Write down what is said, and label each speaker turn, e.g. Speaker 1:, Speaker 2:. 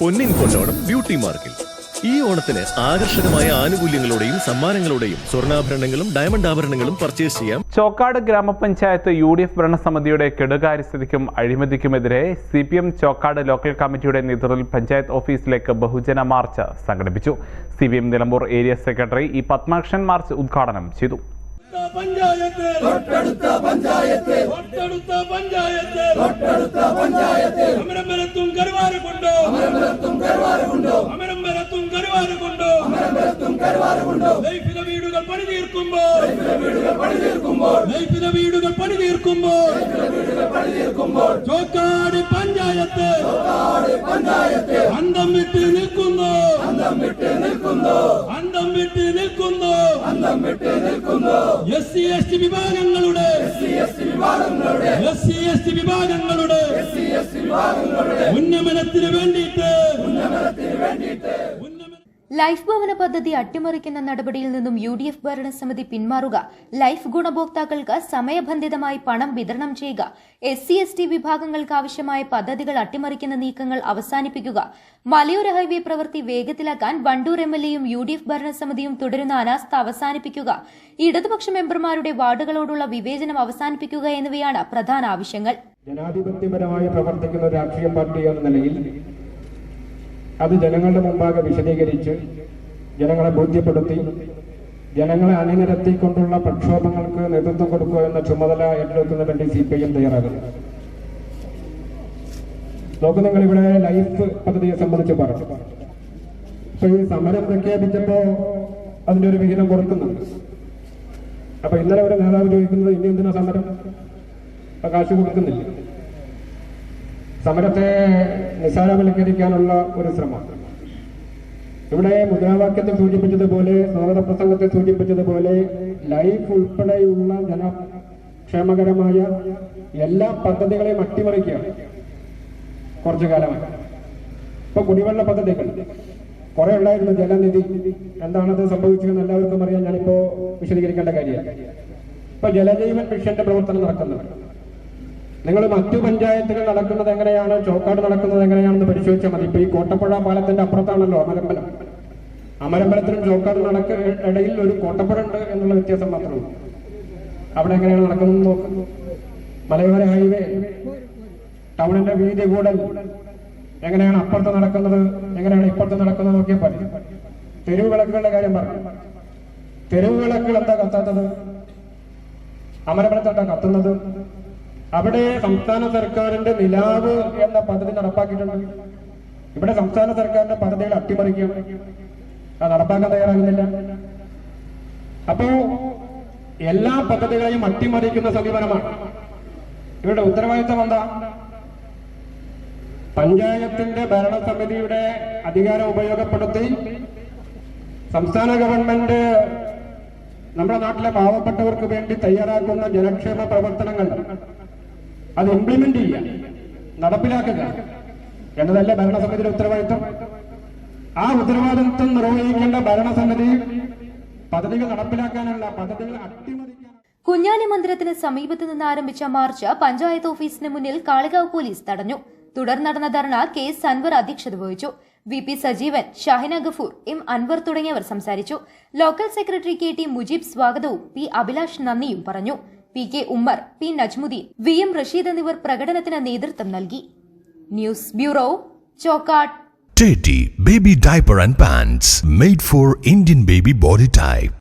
Speaker 1: പൊന്നിൻ കൊണ്ടോണം ബ്യൂട്ടി മാർക്കിൽ. ഈ ഓണത്തിന് ആകർഷകമായ ആനുകൂല്യങ്ങളോടെയും സമ്മാനങ്ങളോടെയും സ്വർണാഭരണങ്ങളും ഡയമണ്ട് ആഭരണങ്ങളും പർച്ചേസ് ചെയ്യാം.
Speaker 2: ചോക്കാട് ഗ്രാമപഞ്ചായത്ത് യു ഡി എഫ് ഭരണസമിതിയുടെ കെടുകാര്യസ്ഥതയ്ക്കും അഴിമതിക്കുമെതിരെ C P M Chokkad local committee നേതൃത്വത്തിൽ പഞ്ചായത്ത് ഓഫീസിലേക്ക് ബഹുജന മാർച്ച് സംഘടിപ്പിച്ചു. C P M Nilambur area secretary E Padmakshan march ഉദ്ഘാടനം ചെയ്തു.
Speaker 3: പഞ്ചായത്ത് പഞ്ചായത്ത് പഞ്ചായത്ത്. ലൈഫിലെ വീടുകൾ പണി തീർക്കുമ്പോൾ. ലൈഫിലെ വീടുകൾ പണി തീർക്കുമ്പോൾ. ചോക്കാട് പഞ്ചായത്ത്. പഞ്ചായത്ത്. അന്തം വിട്ട് നിൽക്കുന്നു. അന്തം വിട്ട് നിൽക്കുന്നു. അന്തം വിട്ട് നിൽക്കുന്നു. അന്തം വിട്ട് നിൽക്കുന്നു. എസ് സി എസ് ടി വിഭാഗങ്ങളുടെ. എസ് സി എസ് ടി വിഭാഗങ്ങളുടെ. എസ് സി എസ് ടി വിഭാഗങ്ങളുടെ. ഉന്നമനത്തിന് വേണ്ടിയിട്ട്. ഉന്നമനത്തിന് വേണ്ടിയിട്ട്.
Speaker 4: ലൈഫ് ഭവന പദ്ധതി അട്ടിമറിക്കുന്ന നടപടിയിൽ നിന്നും യു ഡി എഫ് ഭരണസമിതി പിന്മാറുക. ലൈഫ് ഗുണഭോക്താക്കൾക്ക് സമയബന്ധിതമായി പണം വിതരണം ചെയ്യുക. എസ് സി എസ് ടി വിഭാഗങ്ങൾക്ക് ആവശ്യമായ പദ്ധതികൾ അട്ടിമറിക്കുന്ന നീക്കങ്ങൾ അവസാനിപ്പിക്കുക. മലയോര ഹൈവേ പ്രവൃത്തി വേഗത്തിലാക്കാൻ വണ്ടൂർ എം എൽ എയും യു ഡി എഫ് ഭരണസമിതിയും തുടരുന്ന അനാസ്ഥ അവസാനിപ്പിക്കുക. ഇടതുപക്ഷ മെമ്പർമാരുടെ വാർഡുകളോടുള്ള വിവേചനം അവസാനിപ്പിക്കുക എന്നിവയാണ് പ്രധാന ആവശ്യങ്ങൾ.
Speaker 5: ജനാധിപത്യപരമായി പ്രവർത്തിക്കുന്ന രാഷ്ട്രീയ പാർട്ടി എന്ന നിലയിൽ അത് ജനങ്ങളുടെ മുമ്പാകെ വിശദീകരിച്ച് ജനങ്ങളെ ബോധ്യപ്പെടുത്തി ജനങ്ങളെ അണിനിരത്തിക്കൊണ്ടുള്ള പ്രക്ഷോഭങ്ങൾക്ക് നേതൃത്വം കൊടുക്കുക എന്ന ചുമതല ഏറ്റെടുക്കുന്ന വേണ്ടി സി പി ഐ എം തയ്യാറാകുന്നു. നോക്കൂ നിങ്ങൾ ഇവിടെ ലൈഫ് പദ്ധതിയെ സംബന്ധിച്ച് പറഞ്ഞു. ഇപ്പൊ ഈ സമരം പ്രഖ്യാപിച്ചപ്പോ അതിന്റെ ഒരു വിഹിതം കൊടുക്കുന്നുണ്ട്. അപ്പൊ ഇന്നലെ ഒരു നേതാവ് ചോദിക്കുന്നത് ഇനി എന്തിനാ സമരം? കാശ് കൊടുക്കുന്നില്ല. സമരത്തെ നിസാരവൽക്കരിക്കാനുള്ള ഒരു ശ്രമം. ഇവിടെ മുദ്രാവാക്യത്തെ സൂചിപ്പിച്ചതുപോലെ സ്വാഗത പ്രസംഗത്തെ സൂചിപ്പിച്ചതുപോലെ ലൈഫ് ഉൾപ്പെടെയുള്ള ജനക്ഷേമകരമായ എല്ലാ പദ്ധതികളെയും അട്ടിമറിക്കുകയാണ് കുറച്ചു കാലമായി. ഇപ്പൊ കുടിവെള്ള പദ്ധതികൾ. കുറെ ഉണ്ടായിരുന്നു ജലനിധി. എന്താണത് സംഭവിച്ചതെന്ന് എല്ലാവർക്കും അറിയാൻ ഞാനിപ്പോ വിശദീകരിക്കേണ്ട കാര്യമാണ് ഇപ്പൊ ജലജീവൻ മിഷന്റെ പ്രവർത്തനം നടക്കുന്നുണ്ട്. നിങ്ങൾ മറ്റു പഞ്ചായത്തുകൾ നടക്കുന്നത് എങ്ങനെയാണ്? ചോക്കാട് നടക്കുന്നത് എങ്ങനെയാണെന്ന് പരിശോധിച്ചാൽ മതി. ഇപ്പൊ ഈ കോട്ടപ്പുഴ പാലത്തിന്റെ അപ്പുറത്താണല്ലോ അമരമ്പലം. അമരമ്പലത്തിനും ചോക്കാട് നടക്ക ഇടയിൽ ഒരു കോട്ടപ്പുഴ ഉണ്ട് എന്നുള്ള വ്യത്യാസം മാത്രമാണ് അവിടെ എങ്ങനെയാണ് നടക്കുന്നത് നോക്കുന്നു മലയോര ഹൈവേ ടൗണിന്റെ വീതി കൂടൽ എങ്ങനെയാണ് അപ്പുറത്ത് നടക്കുന്നത് എങ്ങനെയാണ് ഇപ്പുറത്ത് നടക്കുന്നത് നോക്കിയാൽ പറ്റും തെരുവ് വിളക്കുകളുടെ കാര്യം പറഞ്ഞു. തെരുവ് വിളക്കുകൾ എന്താ കത്താത്തത്? അമരമ്പലത്തെന്താ കത്തുന്നത്. അവിടെ സംസ്ഥാന സർക്കാരിന്റെ നിലാവ് എന്ന പദ്ധതി നടപ്പാക്കിയിട്ടുണ്ട്. ഇവിടെ സംസ്ഥാന സർക്കാരിന്റെ പദ്ധതികൾ അട്ടിമറിക്കുകയാണ്. അത് നടപ്പാക്കാൻ തയ്യാറാകുന്നില്ല. അപ്പോ എല്ലാ പദ്ധതികളെയും അട്ടിമറിക്കുന്ന സമീപനമാണ്. ഇവരുടെ ഉത്തരവാദിത്തം എന്താ? പഞ്ചായത്തിന്റെ ഭരണസമിതിയുടെ അധികാരം ഉപയോഗപ്പെടുത്തി സംസ്ഥാന ഗവൺമെന്റ് നമ്മുടെ നാട്ടിലെ പാവപ്പെട്ടവർക്ക് വേണ്ടി തയ്യാറാക്കുന്ന ജനക്ഷേമ പ്രവർത്തനങ്ങൾ അത് ഇംപ്ലിമെന്റ് ചെയ്യുക. നടപ്പിലാക്കുക. എന്നതല്ലേ ഭരണസമിതിയുടെ ഉത്തരവാദിത്വം? ആ ഉത്തരവാദിത്വം നിർവഹിക്കേണ്ട ഭരണസമിതി പദ്ധതികൾ നടപ്പിലാക്കാനുള്ള പദ്ധതികൾ അട്ടിമറിക്കാൻ
Speaker 4: കുഞ്ഞാലി മന്ദിരത്തിന് സമീപത്ത് നിന്ന് ആരംഭിച്ച മാർച്ച് പഞ്ചായത്ത് ഓഫീസിന് മുന്നിൽ കാളികാവ് പോലീസ് തടഞ്ഞു. തുടർന്ന് നടന്ന ധർണ കെ എസ് അൻവർ അധ്യക്ഷത വഹിച്ചു. V P Sajeevan Shahina Gafoor M Anwar തുടങ്ങിയവർ സംസാരിച്ചു. Local secretary K T Mujeeb സ്വാഗതവും പി അഭിലാഷ് നന്ദിയും പറഞ്ഞു. P K Ummer P Najmudheen V M Rasheed എന്നിവർ പ്രകടനത്തിന് നേതൃത്വം നൽകി news bureau Chokkad
Speaker 6: Teddy Baby Diaper and Pants made for Indian baby body type.